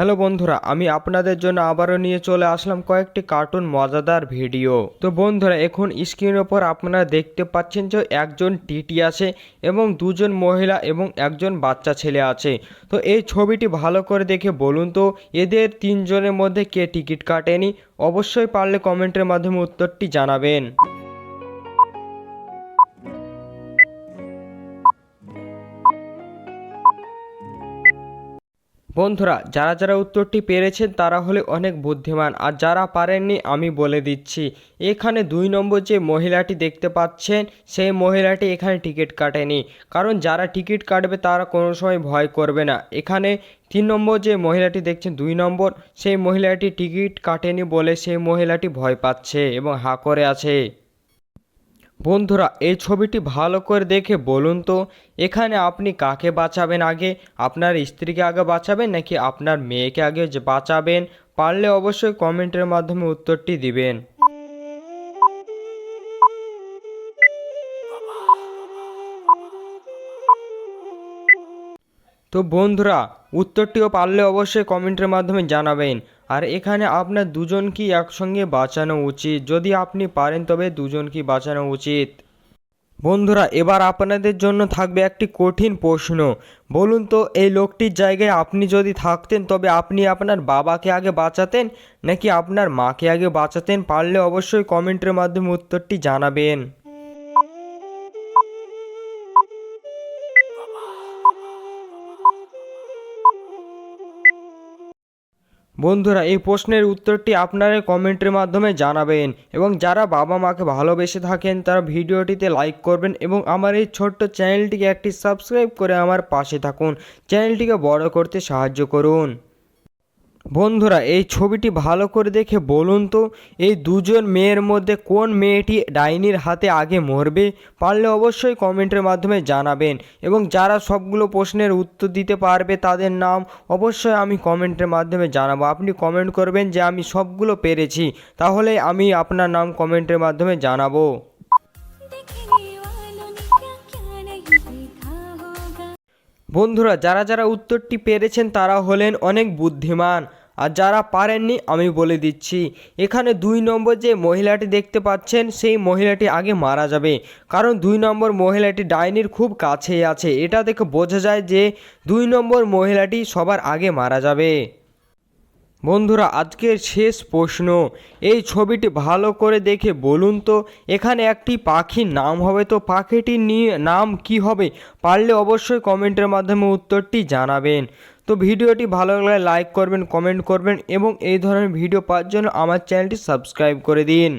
Hello বন্ধুরা, আমি আপনাদের জন্য আবারও নিয়ে চলে আসলাম কয়েকটি কার্টুন মজাদার ভিডিও তো বন্ধুরা, এখন স্ক্রিনের ওপর আপনারা দেখতে পাচ্ছেন যে একজন টিটি আছে এবং দুজন মহিলা এবং একজন বাচ্চা ছেলে আছে। তো এই ছবিটি ভালো করে দেখে বলুন তো, এদের তিনজনের মধ্যে কে টিকিট কাটেনি? অবশ্যই পারলে কমেন্টের মাধ্যমে উত্তরটি জানাবেন। বন্ধুরা, যারা যারা উত্তরটি পেরেছেন তারা হলে অনেক বুদ্ধিমান। আর যারা পারেননি, আমি বলে দিচ্ছি, এখানে দুই নম্বর যে মহিলাটি দেখতে পাচ্ছেন, সেই মহিলাটি এখানে টিকিট কাটেনি। কারণ যারা টিকিট কাটবে, তারা কোনো সময় ভয় করবে না। এখানে তিন নম্বর যে মহিলাটি দেখছেন, দুই নম্বর, সেই মহিলাটি টিকিট কাটেনি বলে সেই মহিলাটি ভয় পাচ্ছে এবং হা করে আছে। বন্ধুরা, এই ছবিটি ভালো করে দেখে বলুন তো, এখানে আপনি কাকে বাঁচাবেন আগে? আপনার স্ত্রীকে আগে বাঁচাবেন নাকি আপনার মেয়েকে আগে বাঁচাবেন? পারলে অবশ্যই কমেন্টের মাধ্যমে উত্তরটি দিবেন। তো বন্ধুরা, উত্তরটিও পারলে অবশ্যই কমেন্টের মাধ্যমে জানাবেন। আর এখানে আপনার দুজন দুজনকেই একসঙ্গে বাঁচানো উচিত। যদি আপনি পারেন, তবে দুজনকেই বাঁচানো উচিত। বন্ধুরা, এবার আপনাদের জন্য থাকবে একটি কঠিন প্রশ্ন। বলুন তো, এই লোকটির জায়গায় আপনি যদি থাকতেন, তবে আপনি আপনার বাবাকে আগে বাঁচাতেন, নাকি আপনার মাকে আগে বাঁচাতেন? পারলে অবশ্যই কমেন্টের মাধ্যমে উত্তরটি জানাবেন। বন্ধুরা, এই প্রশ্নের উত্তরটি আপনারা কমেন্টের মাধ্যমে জানাবেন এবং যারা বাবা মাকে ভালোবেসে থাকেন, তারা ভিডিওটিতে লাইক করবেন এবং আমার এই ছোট্ট চ্যানেলটিকে একটি সাবস্ক্রাইব করে আমার পাশে থাকুন। চ্যানেলটিকে বড় করতে সাহায্য করুন। বন্ধুরা, এই ছবিটি ভালো করে দেখে বলুন তো, এই দুজন মেয়ের মধ্যে কোন মেয়েটি ডাইনির হাতে আগে মরবে পারলে অবশ্যই কমেন্টের মাধ্যমে জানাবেন। এবং যারা সবগুলো প্রশ্নের উত্তর দিতে পারবে তাদের নাম অবশ্যই আমি কমেন্টের মাধ্যমে জানাব। আপনি কমেন্ট করবেন যে আমি সবগুলো পেরেছি, তাহলে আমি আপনার নাম কমেন্টের মাধ্যমে জানাব। বন্ধুরা, যারা যারা উত্তরটি পেরেছেন তারা হলেন অনেক বুদ্ধিমান। আর যারা পারেননি, আমি বলে দিচ্ছি। এখানে দুই নম্বর যে মহিলাটি দেখতে পাচ্ছেন, সেই মহিলাটি আগে মারা যাবে। কারণ দুই নম্বর মহিলাটি ডাইনির খুব কাছেই আছে। এটা দেখে বোঝা যায় যে দুই নম্বর মহিলাটি সবার আগে মারা যাবে। বন্ধুরা, আজকের শেষ প্রশ্ন। এই ছবিটি ভালো করে দেখে বলুন তো, এখানে একটি পাখির নাম হবে তো পাখিটির নিয়ে নাম কি হবে? পারলে অবশ্যই কমেন্টের মাধ্যমে উত্তরটি জানাবেন। তো ভিডিওটি ভালো লাগলে লাইক করবেন, কমেন্ট করবেন এবং এই ধরনের ভিডিও পাওয়ার জন্য আমার চ্যানেলটি সাবস্ক্রাইব করে দিন।